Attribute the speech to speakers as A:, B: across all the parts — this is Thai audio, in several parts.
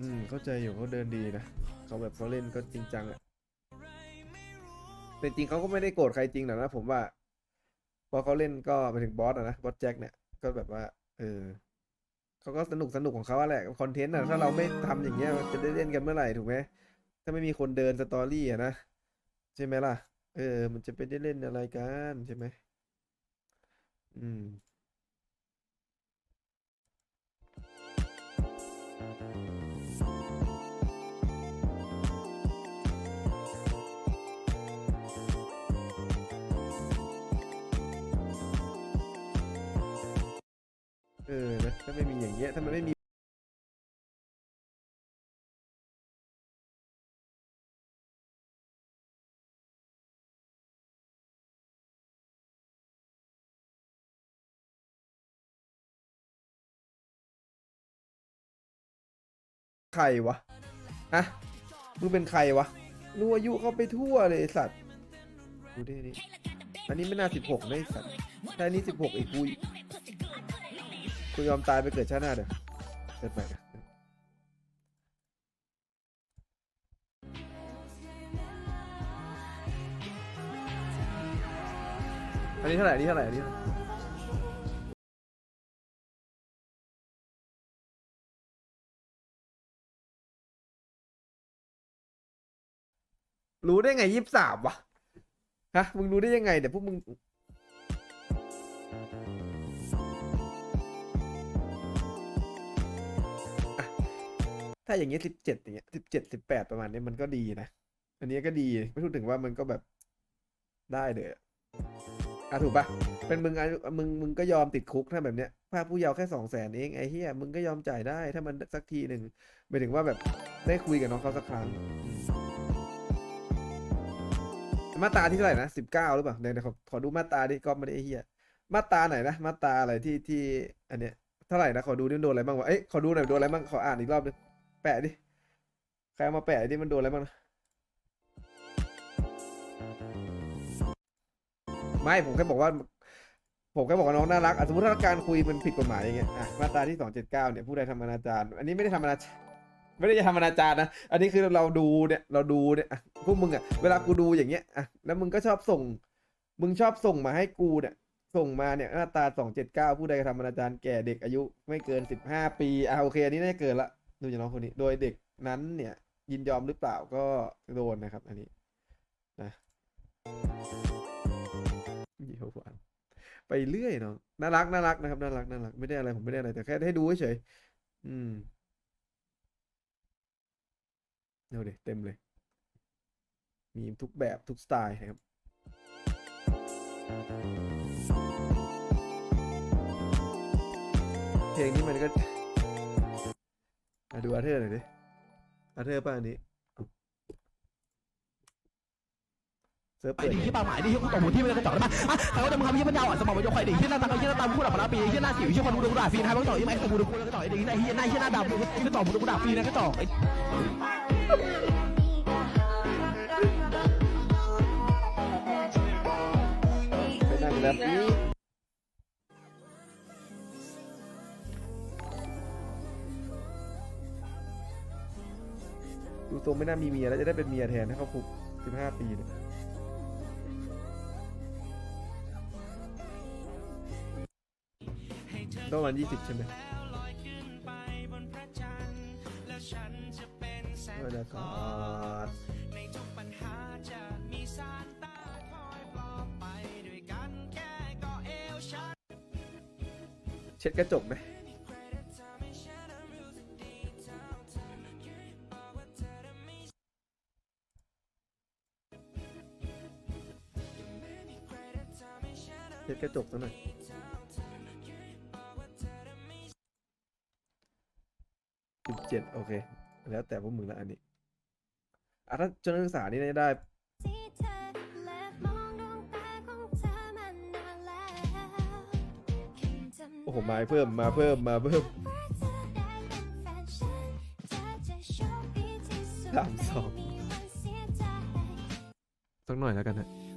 A: อืม เข้าใจอยู่เขาเดินดีนะเขาแบบเขาเล่นก็จริงจังอะแต่จริงเขาก็ไม่ได้โกรธใครจริงหรอกนะผมว่า พอเขาเล่นก็ไปถึงบอสอะนะบอสแจ็คเนี่ยก็แบบว่า เออเขาก็สนุกสนุกของเขาอะแหละคอนเทนต์อะถ้าเราไม่ทำอย่างเงี้ยจะได้เล่นกันเมื่อไหร่ถูกไหมถ้าไม่มีคนเดินสตอรี่อะนะใช่ไหมล่ะ เออ มันจะไปได้เล่นอะไรกันใช่ไหมอืม เออนะถ้าไม่มีอย่างเงี้ยถ้ามันไม่มีใครวะฮะมึงเป็นใครวะรู้อายุเขาไปทั่วเลยสัตว์ดูดิอันนี้ไม่น่าสิบหกนะไอ้สัตว์ถ้าอันนี้สิบหกอีก กูกูยอมตายไปเกิดชาติหน้าเดี๋ยวเกิดใหม่นะอันนี้เท่าไหร่อันนี้เท่าไหร่อันนี้เท่าไหร่รู้ได้ไงยี่สิบสามวะฮะมึงรู้ได้ยังไงเดี๋ยวพวกมึง ถ้าอย่างเงี้ยสิบเจ็ดอย่างเงี้ยสิบเจ็ดสิบแปดประมาณนี้มันก็ดีนะ อันนี้ก็ดีไม่พูดถึงว่ามันก็แบบได้เลยอะถูกปะเป็นมึงอายุมึงมึงก็ยอมติดคุกถ้าแบบเนี้ยภาคผู้เยาว์แค่สองแสนเองไอ้เฮียมึงก็ยอมจ่ายได้ถ้ามันสักทีหนึ่งหมายถึงว่าแบบได้คุยกับน้องเขาสักครั้ง มาตราที่เท่าไหร่นะสิบเก้าหรือเปล่าเดี๋ยวเดี๋ยขอขอดูมาตราดิก็ไม่ได้ไอเฮียมาตราไหนนะมาตราอะไรที่ที่ อันเนี้ยเท่าไหร่นะขอดูดิมันโดนอะไรบ้างวะเอ้ยขอดูหน่อยโดนอะไรบ้างขออ่านอีกรอบนึง แปะดิ ใครเอามาแปะดิมันโดนอะไรบ้างนะไม่ผมแค่บอกว่า ผมแค่บอกว่าน้องน่ารักสมมติถ้าการคุยมันผิดกฎหมายอย่างเงี้ยอะมาตราที่สองเจ็ดเก้าเนี่ยผู้ใดทำอนาจารอันนี้ไม่ได้ทำอนาจารไม่ได้จะทำอนาจารนะ อันนี้คือเราดูเนี่ย เราดูเนี่ยพวกมึงอะ เวลากูดูอย่างเงี้ยอะแล้วมึงก็ชอบส่ง มึงชอบส่งมาให้กูเนี่ย ส่งมาเนี่ยมาตราสองเจ็ดเก้าผู้ใดกระทำอนาจารแก่เด็กอายุไม่เกินสิบห้าปี อะโอเค อันนี้น่าจะเกินละ ดูจากน้องคนนี้ โดยเด็กนั้นเนี่ย ยินยอมหรือเปล่าก็โดนนะครับ อันนี้นะเดี๋ยวก่อนไปเรื่อยเนาะน่ารักน่ารักนะครับน่ารักน่ารักไม่ได้อะไรผมไม่ได้อะไรแต่แค่ให้ดูเฉยอืมเอาเดี๋ยวเต็มเลย มีทุกแบบทุกสไตล์นะครับ เพลงนี้มันก็ มาดูอาเธอร์หน่อยดิอาเธอร์ป่ะอันนี้เซิร์ฟ
B: ไอ้
A: เปิด
B: ดิที่ปากหมายดิที่กูตบหัวที่มันกระจอกได้ปะอะแต่ว่าจะมึงทำยี่ปัญญาอ่อนสมองมันจะคอยดิที่หน้าตาที่หน้าตาพูดออกมาแล้วปีที่หน้าสิวที่คนดูดูด่าฟีนะมึงต่อยังไงกูดูกูแล้วก็ต่อกไอ้ดิที่หน้าที่หน้าที่หน้าดำกูจะต่อมึงดูด่าฟีนนะก็ต่อกไอ้
A: ไปนั่งแบบนี้ ดูทรงไม่น่ามีเมียแล้วจะได้เป็นเมียแทนถ้าเขาคุกสิบห้าปีเนี่ยต้องประมาณยี่สิบใช่ไหมเออนะคอดเช็ดกระจกไหม กระจกสักหน่อยสิบเจ็ดโอเค แล้วแต่พวกมึงละอันนี้อะถ้าจนนักศึกษานี่น่าจะได้
C: ที่เธอและมองดวงตาของเธอมานานแล้วจำ
A: โอ้โหมาเพิ่มมาเพิ่มมาเพิ่ม
C: ว่าเธอได้เป็นแฟนฉันเธอจะโชคดีที่สุด
A: สามสอง
C: ไม่มีวันเสียใจ
A: สักหน่อยแล้วกันฮะ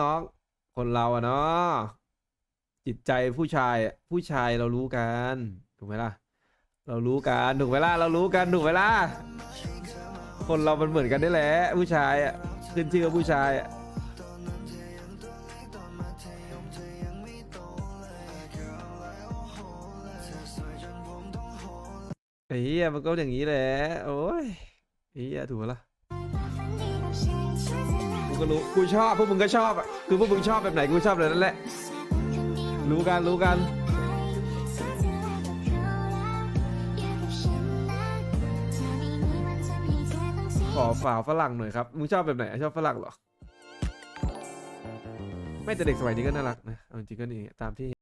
A: น้อง คนเราอะเนาะจิตใจผู้ชายผู้ชายเรารู้กันถูกไหมล่ะ เรารู้กันถูกไหมล่ะเรารู้กันถูกไหมล่ะคนเรามันเหมือนกันได้แหละผู้ชายอะขึ้นชื่อว่าผู้ชายอะไอ้เหี้ยมันก็อย่างนี้แหละ โอ้ยไอ้เหี้ยถูกปะล่ะ กูก็รู้กูชอบพวกมึงก็ชอบอะคือพวกมึงชอบแบบไหนกูชอบแบบนั้นแหละ รู้กันรู้กันขอฝาฝรั่งหน่อยครับมึงชอบแบบไหนชอบฝรั่งเหรอไม่แต่เด็กสมัยนี้ก็น่ารักนะเอาจริงก็นี่ตามที่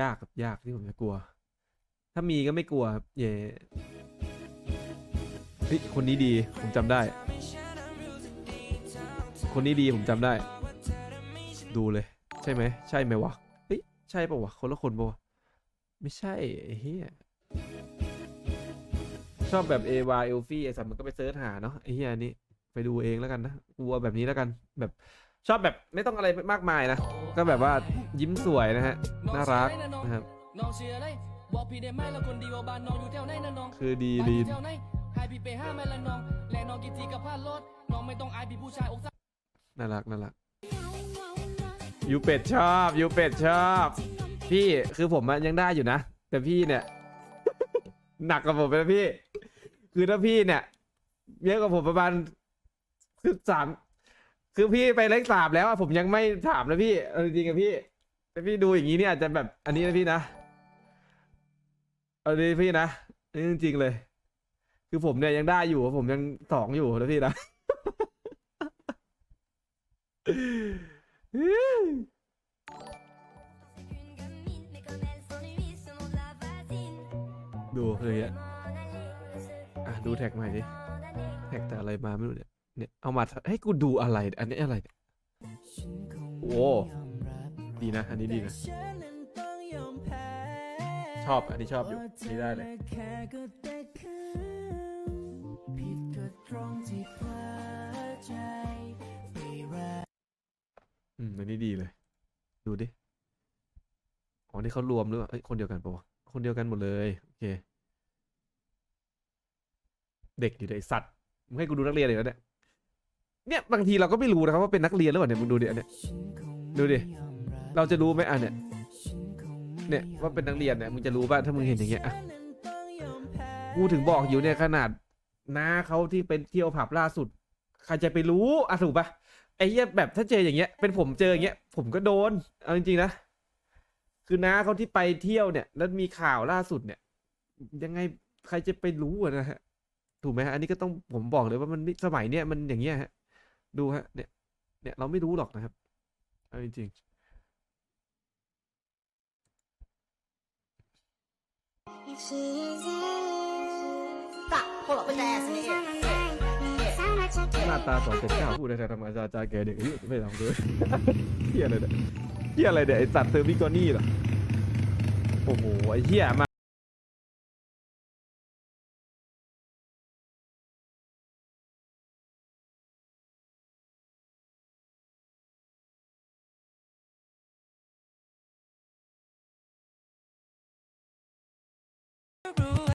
A: ยากครับยากที่ผมจะกลัว ถ้ามีก็ไม่กลัวครับเย่เฮ้ยคนนี้ดีผมจำได้ คนนี้ดีผมจำได้ ดูเลย ใช่ไหมใช่ไหมวะเฮ้ยใช่ปะวะคนละคนปะวะไม่ใช่เฮียชอบแบบเอวาเอลฟี่ไอสัตว์มันก็ไปเซิร์ชหาเนาะไอเฮียนนี้ไปดูเองแล้วกันนะกลัวแบบนี้แล้วกันแบบ ชอบแบบไม่ต้องอะไรมากมายนะ ก็แบบว่ายิ้มสวยนะฮะ น่ารักนะครับ
D: น้องเชื่ออะไรบอกพี่ได้ไหมแล้วคนดีว่าบ้านน้องอยู่แถวไหนนะน้อง
A: คือดีดี
D: แถวไหนให้พี่ไปห้าแม่ละน้องและน้องกินทีกับพาดรถน้องไม่ต้องอายพี่ผู้ชายอกส
A: น่ารักน่ารักยูเป็ดชอบยูเป็ดชอบ พี่คือผมอะยังได้อยู่นะ แต่พี่เนี่ย หนักกว่าผมไปนะพี่ คือถ้าพี่เนี่ยเยอะกว่าผมประมาณคือสาม คือพี่ไปเลขสามแล้วอะผมยังไม่ถามนะพี่เอาจริงๆกับพี่แต่พี่ดูอย่างนี้เนี่ยอาจจะแบบอันนี้นะพี่นะเอาดีพี่นะนี่จริงๆเลย คือผมเนี่ยยังได้อยู่ผมยังสองอยู่นะพี่นะ ดูเคยอะอะดูแท็กใหม่ดิแท็กแต่อะไรมาไม่รู้เนี่ย เนี่ยเอามาให้กูดูอะไร อันนี้อะไรโอ้ดีนะ อันนี้ดีนะ ชอบ อันนี้ชอบอยู่นี่ได้เลยอืมอันนี้ดีเลย ดูดิอ๋อนี่เขารวมหรือเปล่าเอ้ยคนเดียวกันปะวะคนเดียวกันหมดเลยโอเคเด็กอยู่ในสัตว์มึงให้กูดูนักเรียนเลยแล้วเนี่ย เนี่ยบางทีเราก็ไม่รู้นะครับว่าเป็นนักเรียนหรือเปล่าเนี่ยมึงดูดิอันเนี้ยดูดิเราจะรู้ไหมอะเนี่ยเนี่ยว่าเป็นนักเรียนเนี่ยมึงจะรู้ป่ะถ้ามึงเห็นอย่างเงี้ยอะกูถึงบอกอยู่เนี่ยขนาดน้าเขาที่เป็นเที่ยวผับล่าสุดใครจะไปรู้อะถูกป่ะไอ้เหี้ยแบบถ้าเจออย่างเงี้ยเป็นผมเจออย่างเงี้ยผมก็โดนเอาจริงๆนะคือน้าเขาที่ไปเที่ยวเนี่ย แล้วมีข่าวล่าสุดเนี่ย ยังไงใครจะไปรู้อะนะฮะถูกไหมฮะอันนี้ก็ต้องผมบอกเลยว่ามันสมัยเนี้ยมันอย่างเงี้ยฮะ ดูฮะเนี่ยเนี่ยเราไม่รู้หรอกนะครับเอาจริงๆหน้าตาสองเจ็ดเก้าพูดได้แต่ธรรมชาติจาแกเด็กอายุไม่ทำด้วยเฮียอะไรเนี่ยเฮียอะไรเนี่ยไอสัตว์เซอร์วิกอนี่เหรอโอ้โหไอเฮียมา room.